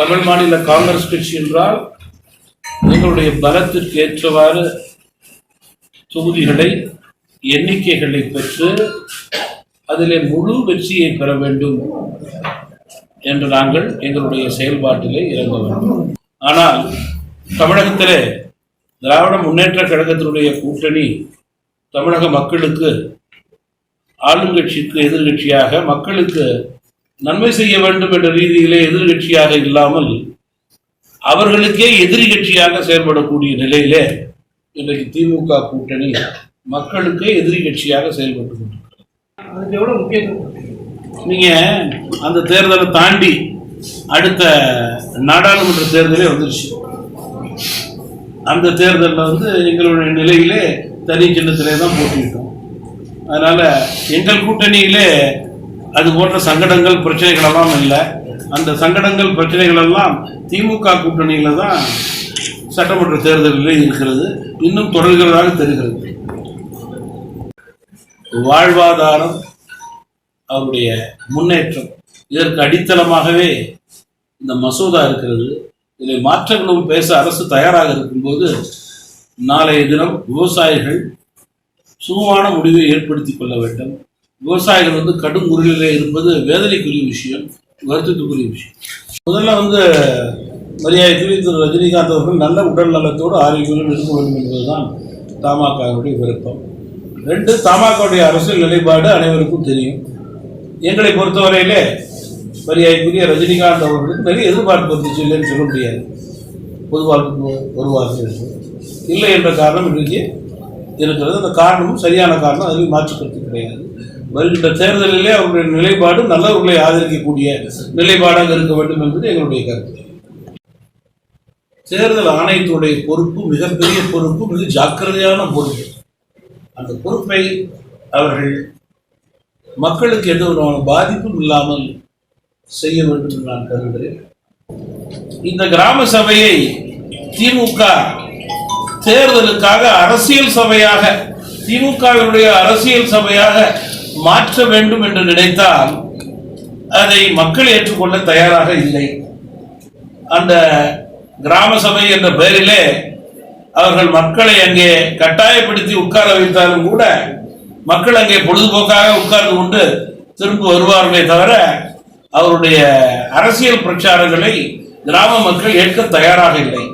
தமிழ் மாநில காங்கிரஸ் கட்சி என்றால் எங்களுடைய பலத்திற்கு ஏற்றவாறு தொகுதிகளை எண்ணிக்கைகளை பெற்று அதிலே முழு வெற்றியை பெற வேண்டும் என்று நாங்கள் எங்களுடைய செயல்பாட்டிலே இறங்க வேண்டும். ஆனால் தமிழகத்திலே திராவிட முன்னேற்ற கழகத்தினுடைய கூட்டணி தமிழக மக்களுக்கு ஆளுங்கட்சிக்கு எதிர்கட்சியாக மக்களுக்கு நன்மை செய்ய வேண்டும் என்ற ரீதியிலே எதிர்கட்சியாக இல்லாமல் அவர்களுக்கே எதிரி கட்சியாக செயல்படக்கூடிய நிலையிலே இன்றைக்கு திமுக கூட்டணி மக்களுக்கே எதிரி கட்சியாக செயல்பட்டு கொண்டிருக்கிறது? நீங்க அந்த தேர்தலை தாண்டி அடுத்த நாடாளுமன்ற தேர்தலே வந்துருச்சு. அந்த தேர்தலில் வந்து எங்களுடைய நிலையிலே தனி சின்னத்திலே தான் போட்டிட்டோம் அதனால எங்கள் கூட்டணியிலே அது போன்ற சங்கடங்கள் பிரச்சனைகள் எல்லாம் இல்லை. அந்த சங்கடங்கள் பிரச்சனைகள் எல்லாம் திமுக கூட்டணியில் தான் சட்டமன்ற தேர்தலில் இருக்கிறது. இன்னும் தொடர்கிறதாக தெரிகிறது. வாழ்வாதாரம் அவருடைய முன்னேற்றம் இதற்கு அடித்தளமாகவே இந்த மசோதா இருக்கிறது. இதை மாற்றங்களும் பேச அரசு தயாராக இருக்கும்போது நாளைய தினம் விவசாயிகள் சுகமான முடிவை ஏற்படுத்தி கொள்ள வேண்டும். விவசாயிகள் வந்து கடும் முறையில் இருப்பது வேதனைக்குரிய விஷயம் வருத்தத்துக்குரிய விஷயம். முதல்ல வந்து மரியாதைக்குரிய திரு ரஜினிகாந்த் அவர்கள் நல்ல உடல் நலத்தோடு ஆரோக்கியம் இருக்க வேண்டும் என்பதுதான் தமாகவுடைய விருப்பம். ரெண்டு தமாகவுடைய அரசியல் நிலைப்பாடு அனைவருக்கும் தெரியும். எங்களை பொறுத்தவரையிலே மரியாதைக்குரிய ரஜினிகாந்த் அவர்களுக்கு நிறைய எதிர்பார்ப்பு இருந்துச்சு இல்லைன்னு சொல்ல முடியாது. பொதுவாக வருவார்கள் இல்லை என்ற காரணம் இன்றைக்கு இருக்கிறது. அந்த காரணமும் சரியான காரணம் அதில் மாற்றுப்படுத்த கிடையாது. வருகின்ற தேர்தலிலே அவருடைய நிலைப்பாடு நல்லவர்களை ஆதரிக்கக்கூடிய நிலைப்பாடாக இருக்க வேண்டும் என்பது எங்களுடைய கருத்து. தேர்தல் ஆணையத்துடைய பொறுப்பு மிகப்பெரிய பொறுப்பு மிக ஜாக்கிரதையான பொறுப்பு. அந்த பொறுப்பை அவர்கள் மக்களுக்கு எந்த விதமான பாதிப்பும் இல்லாமல் செய்ய வேண்டும் என்று நான் கருதுகிறேன். இந்த கிராம சபையை திமுக தேர்தலுக்காக அரசியல் சபையாக திமுகவினுடைய அரசியல் சபையாக மாற்ற வேண்டும் என்று நினைத்தால் அதை மக்கள் ஏற்றுக்கொள்ள தயாராக இல்லை. அந்த கிராம சபை என்ற பெயரிலே அவர்கள் மக்களை அங்கே கட்டாயப்படுத்தி உட்கார வைத்தாலும் கூட மக்கள் அங்கே பொழுதுபோக்காக உட்கார்ந்து கொண்டு திரும்ப வருவார்களே தவிர அவருடைய அரசியல் பிரச்சாரங்களை கிராம மக்கள் ஏற்க தயாராக இல்லை.